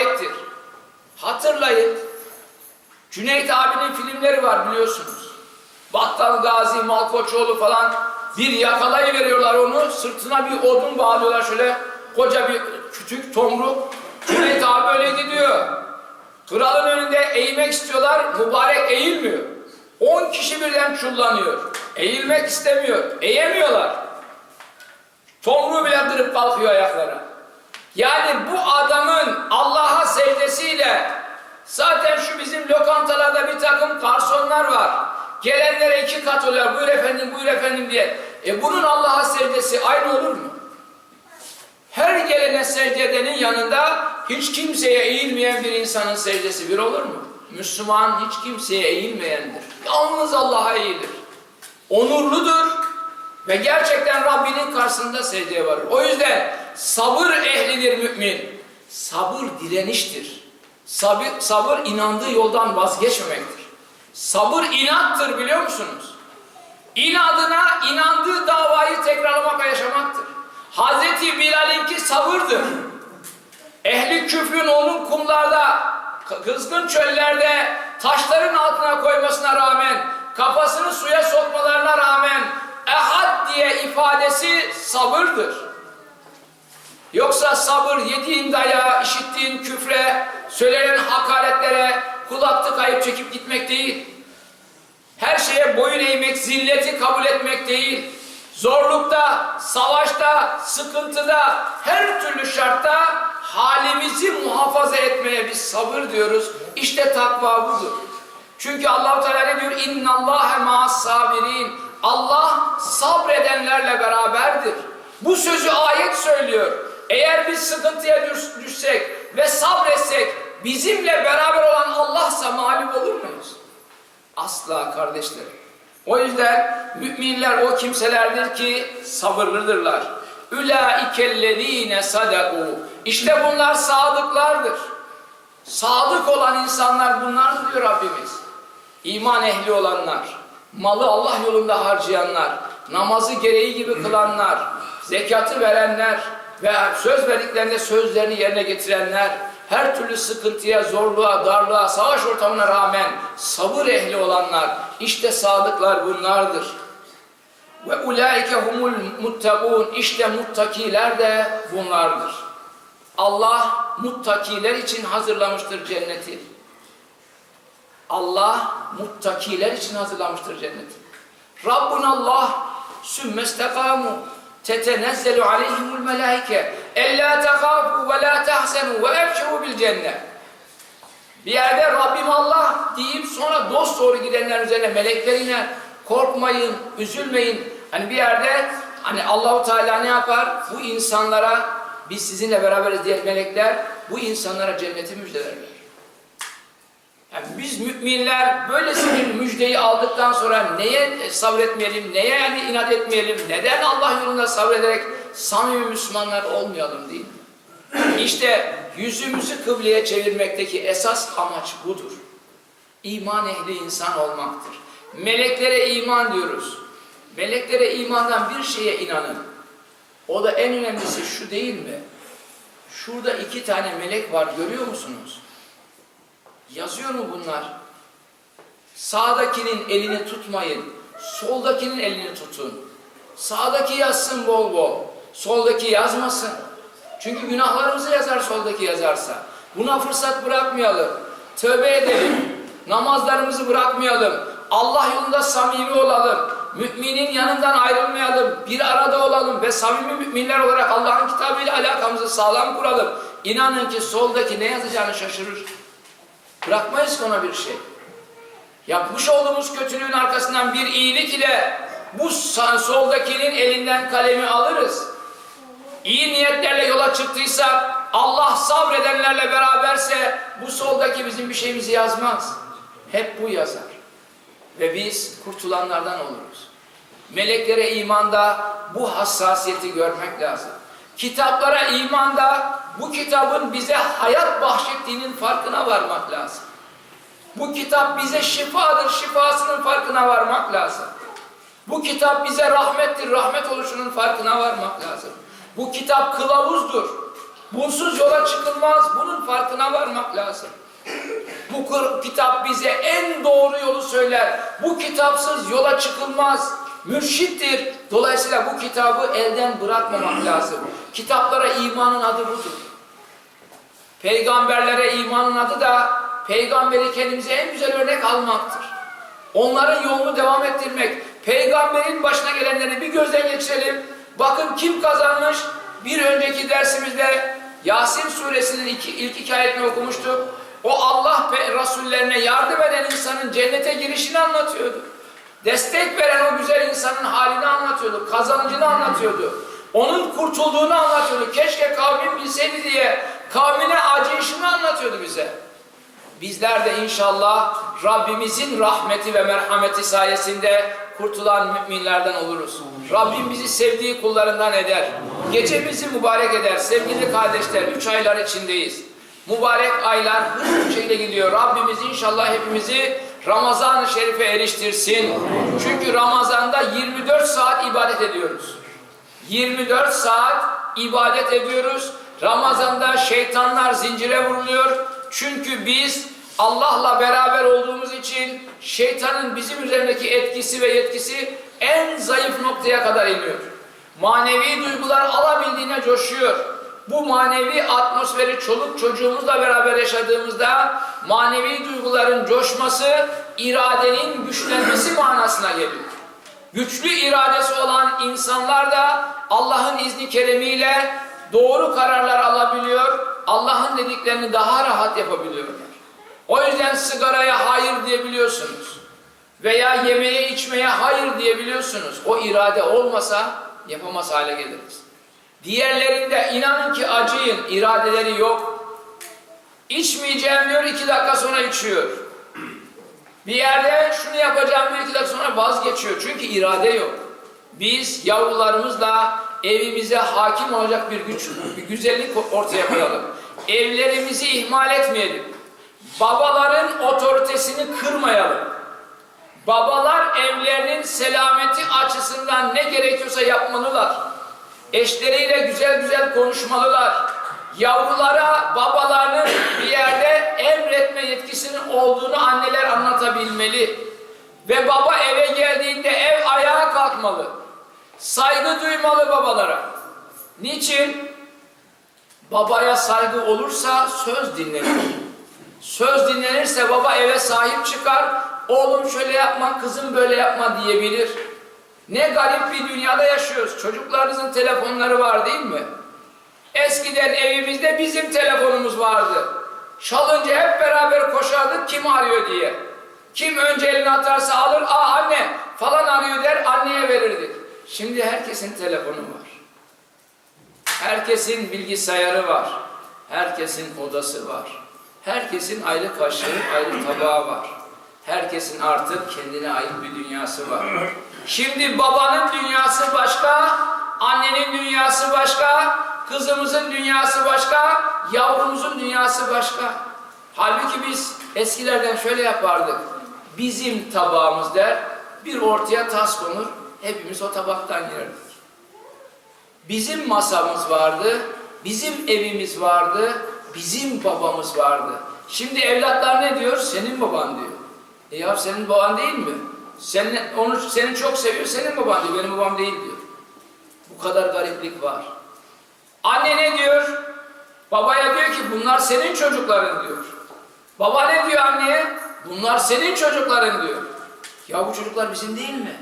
mübarektir. Hatırlayın. Cüneyt abinin filmleri var biliyorsunuz. Battal Gazi, Malkoçoğlu falan bir yakalayı veriyorlar onu. Sırtına bir odun bağlıyorlar şöyle koca bir küçük tomruk. Cüneyt abi öyle gidiyor. Kralın önünde eğmek istiyorlar. Mübarek eğilmiyor. 10 kişi birden çullanıyor. Eğilmek istemiyor. Eğemiyorlar. Tomruğu bile kırıp kalkıyor ayaklara. Yani bu adamın Allah'a secdesiyle zaten şu bizim lokantalarda bir takım garsonlar var. Gelenlere iki kat oluyor. Buyur efendim, buyur efendim diye. E bunun Allah'a secdesi aynı olur mu? Her gelene secde edenin yanında hiç kimseye eğilmeyen bir insanın secdesi bir olur mu? Müslüman hiç kimseye eğilmeyendir. Yalnız Allah'a eğilir. Onurludur ve gerçekten Rabbinin karşısında secdeye varır. O yüzden sabır ehlidir mümin. Sabır direniştir. Sabır, sabır inandığı yoldan vazgeçmemektir. Sabır inattır biliyor musunuz? İnadına inandığı davayı tekrarlamak ve yaşamaktır. Hazreti Bilal'inki sabırdır. Ehli küfrün onun kumlarda, kızgın çöllerde taşların altına koymasına rağmen, kafasını suya sokmalarına rağmen ehad diye ifadesi sabırdır. Yoksa sabır yediğin daya, işittiğin küfre, söylenen hakaretlere kulak tıkayıp çekip gitmek değil. Her şeye boyun eğmek, zilleti kabul etmek değil. Zorlukta, savaşta, sıkıntıda, her türlü şartta halimizi muhafaza etmeye biz sabır diyoruz. İşte takva budur. Çünkü Allah Teala ne diyor? İnna Allahe ma'as sabirin. Allah sabredenlerle beraberdir. Bu sözü ayet söylüyor. Eğer biz sıkıntıya düş- düşsek ve sabretsek bizimle beraber olan Allah'sa mağlup olur muyuz? Asla kardeşlerim. O yüzden müminler o kimselerdir ki sabırlıdırlar. Ülaikellezine sadaku. İşte bunlar sadıklardır. Sadık olan insanlar bunlardır diyor Rabbimiz. İman ehli olanlar, malı Allah yolunda harcayanlar, namazı gereği gibi kılanlar, zekatı verenler ve söz verdiklerinde sözlerini yerine getirenler, her türlü sıkıntıya, zorluğa, darlığa, savaş ortamına rağmen sabır ehli olanlar, işte sadıklar bunlardır. Ve ulaike humul muttakun, işte muttakiler de bunlardır. Allah muttakiler için hazırlamıştır cenneti. Allah muttakiler için hazırlamıştır cenneti. Rabbun Allah sümmestekamu tetenezzelu aleyhimul melaike ella tekâfu ve la tehsenu ve ebşeru bil cennet. Bir yerde Rabbim Allah deyip sonra dost doğru gidenler üzerine melekler iner. Korkmayın, üzülmeyin. Hani bir yerde hani Allahu Teala ne yapar? Bu insanlara biz sizinle beraberiz diye melekler bu insanlara cenneti müjdelerler. Yani biz müminler böylesi bir müjdeyi aldıktan sonra neye sabretmeyelim, neye yani inat etmeyelim, neden Allah yolunda sabrederek samimi Müslümanlar olmayalım değil mi? İşte yüzümüzü kıbleye çevirmekteki esas amaç budur. İman ehli insan olmaktır. Meleklere iman diyoruz. Meleklere imandan bir şeye inanın. O da en önemlisi şu değil mi? Şurada iki tane melek var görüyor musunuz? Yazıyor mu bunlar? Sağdakinin elini tutmayın. Soldakinin elini tutun. Sağdaki yazsın bol bol. Soldaki yazmasın. Çünkü günahlarımızı yazar soldaki yazarsa. Buna fırsat bırakmayalım. Tövbe edelim. Namazlarımızı bırakmayalım. Allah yolunda samimi olalım. Müminin yanından ayrılmayalım. Bir arada olalım ve samimi müminler olarak Allah'ın kitabıyla alakamızı sağlam kuralım. İnanın ki soldaki ne yazacağını şaşırır. Bırakmayız ona bir şey. Yapmış olduğumuz kötülüğün arkasından bir iyilik ile bu soldakinin elinden kalemi alırız. İyi niyetlerle yola çıktıysak, Allah sabredenlerle beraberse bu soldaki bizim bir şeyimizi yazmaz. Hep bu yazar. Ve biz kurtulanlardan oluruz. Meleklere imanda bu hassasiyeti görmek lazım. Kitaplara imanda bu kitabın bize hayat bahşettiğinin farkına varmak lazım. Bu kitap bize şifadır, şifasının farkına varmak lazım. Bu kitap bize rahmettir, rahmet oluşunun farkına varmak lazım. Bu kitap kılavuzdur. Bunsuz yola çıkılmaz. Bunun farkına varmak lazım. Bu kitap bize en doğru yolu söyler. Bu kitapsız yola çıkılmaz. Mürşittir. Dolayısıyla bu kitabı elden bırakmamak lazım. Kitaplara imanın adı budur. Peygamberlere imanın adı da peygamberi kendimize en güzel örnek almaktır. Onların yolunu devam ettirmek. Peygamberin başına gelenleri bir gözden geçirelim. Bakın kim kazanmış? Bir önceki dersimizde Yasin suresinin iki, ilk iki ayetini okumuştuk. O Allah ve Resullerine yardım eden insanın cennete girişini anlatıyordu. Destek veren o güzel insanın halini anlatıyordu. Kazancını anlatıyordu. Onun kurtulduğunu anlatıyordu. Keşke kavmin bilseydi diye kavmine acıyışını anlatıyordu bize. Bizler de inşallah Rabbimizin rahmeti ve merhameti sayesinde kurtulan müminlerden oluruz. Rabbim bizi sevdiği kullarından eder. Gecemizi mübarek eder. Sevgili kardeşler, üç aylar içindeyiz. Mübarek aylar hızlı bir şekilde gidiyor. Rabbimiz inşallah hepimizi Ramazan-ı Şerif'e eriştirsin. Çünkü Ramazan'da 24 saat ibadet ediyoruz. 24 saat ibadet ediyoruz. Ramazan'da şeytanlar zincire vuruluyor. Çünkü biz Allah'la beraber olduğumuz için şeytanın bizim üzerindeki etkisi ve yetkisi en zayıf noktaya kadar iniyor. Manevi duygular alabildiğine coşuyor. Bu manevi atmosferi çoluk çocuğumuzla beraber yaşadığımızda manevi duyguların coşması iradenin güçlenmesi manasına geliyor. Güçlü iradesi olan insanlar da Allah'ın izni keremiyle doğru kararlar alabiliyor. Allah'ın dediklerini daha rahat yapabiliyorlar. O yüzden sigaraya hayır diyebiliyorsunuz. Veya yemeğe içmeye hayır diyebiliyorsunuz. O irade olmasa yapamaz hale geliriz. Diğerlerinde inanın ki acıyın, iradeleri yok. İçmeyeceğim diyor, iki dakika sonra içiyor. Bir yerde şunu yapacağım diyor, iki dakika sonra vazgeçiyor. Çünkü irade yok. Biz yavrularımızla evimize hakim olacak bir güç, bir güzellik ortaya koyalım. Evlerimizi ihmal etmeyelim. Babaların otoritesini kırmayalım. Babalar evlerinin selameti açısından ne gerekiyorsa yapmalılar. Eşleriyle güzel güzel konuşmalılar. Yavrulara babalarının bir yerde emretme yetkisinin olduğunu anneler anlatabilmeli. Ve baba eve geldiğinde ev ayağa kalkmalı. Saygı duymalı babalara. Niçin? Babaya saygı olursa söz dinlenir. Söz dinlenirse baba eve sahip çıkar. Oğlum şöyle yapma, kızım böyle yapma diyebilir. Ne garip bir dünyada yaşıyoruz. Çocuklarınızın telefonları var değil mi? Eskiden evimizde bizim telefonumuz vardı. Çalınca hep beraber koşardık kim arıyor diye. Kim önce elini atarsa alır, aa anne falan arıyor der, anneye verirdik. Şimdi herkesin telefonu var. Herkesin bilgisayarı var. Herkesin odası var. Herkesin ayrı kaşığı, ayrı tabağı var. Herkesin artık kendine ait bir dünyası var. Şimdi babanın dünyası başka, annenin dünyası başka, kızımızın dünyası başka, yavrumuzun dünyası başka. Halbuki biz eskilerden şöyle yapardık. Bizim tabağımız der, bir ortaya tas konur, hepimiz o tabaktan yerdik. Bizim masamız vardı, bizim evimiz vardı, bizim babamız vardı. Şimdi evlatlar ne diyor? Senin baban diyor. E ya senin baban değil mi? Sen, onu seni çok seviyor, senin baban diyor, benim babam değil diyor. Bu kadar gariplik var. Anne ne diyor? Babaya diyor ki bunlar senin çocukların diyor. Baba ne diyor anneye? Bunlar senin çocukların diyor. Ya bu çocuklar bizim değil mi?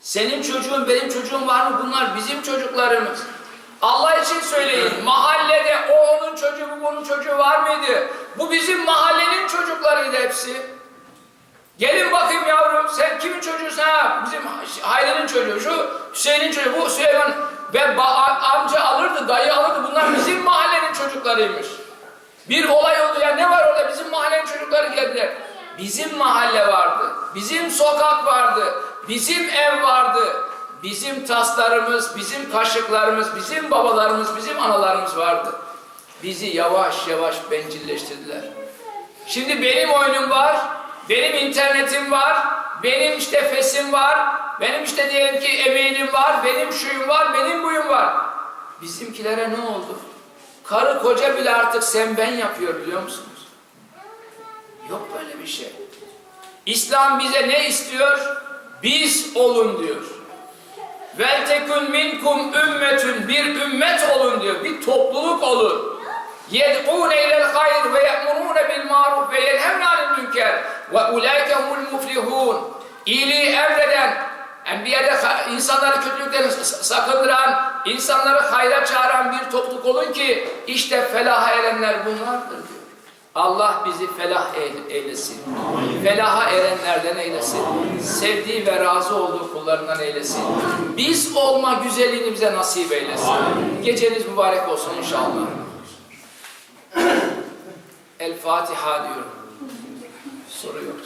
Senin çocuğun, benim çocuğum var mı? Bunlar bizim çocuklarımız. Allah için söyleyin. Mahallede o onun çocuğu, bu bunun çocuğu var mıydı? Bu bizim mahallenin çocuklarıydı hepsi. Gelin bakayım yavrum, sen kimin çocuğusun ha? Bizim Hayri'nin çocuğu, şu Hüseyin'in çocuğu, bu Süleyman. Ve amca alırdı, dayı alırdı. Bunlar bizim mahallenin çocuklarıymış. Bir olay oldu ya ne var orada? Bizim mahallenin çocukları geldiler. Bizim mahalle vardı. Bizim sokak vardı. Bizim ev vardı. Bizim taslarımız, bizim kaşıklarımız, bizim babalarımız, bizim analarımız vardı. Bizi yavaş yavaş bencilleştirdiler. Şimdi benim oyunum var, benim internetim var, benim işte fesim var, benim işte diyelim ki emeğim var, benim şuyum var, benim buyum var. Bizimkilere ne oldu? Karı koca bile artık sen ben yapıyor biliyor musunuz? Yok böyle bir şey. İslam bize ne istiyor? Biz olun diyor. Vel tekun minkum ümmetün bir ümmet olun diyor. Bir topluluk olun. Yed'ûne ilel hayr ve ye'murûne münker ve ulaike humul muflihun. İyiliği emreden, Enbiya'da insanları kötülükten sakındıran, insanları hayra çağıran bir topluluk olun ki işte felaha erenler bunlardır diyor. Allah bizi felah eyle- eylesin. Felaha erenlerden eylesin. Sevdiği ve razı olduğu kullarından eylesin. Biz olma güzelliğini bize nasip eylesin. Geceniz mübarek olsun inşallah. El Fatiha diyorum. Soru yok.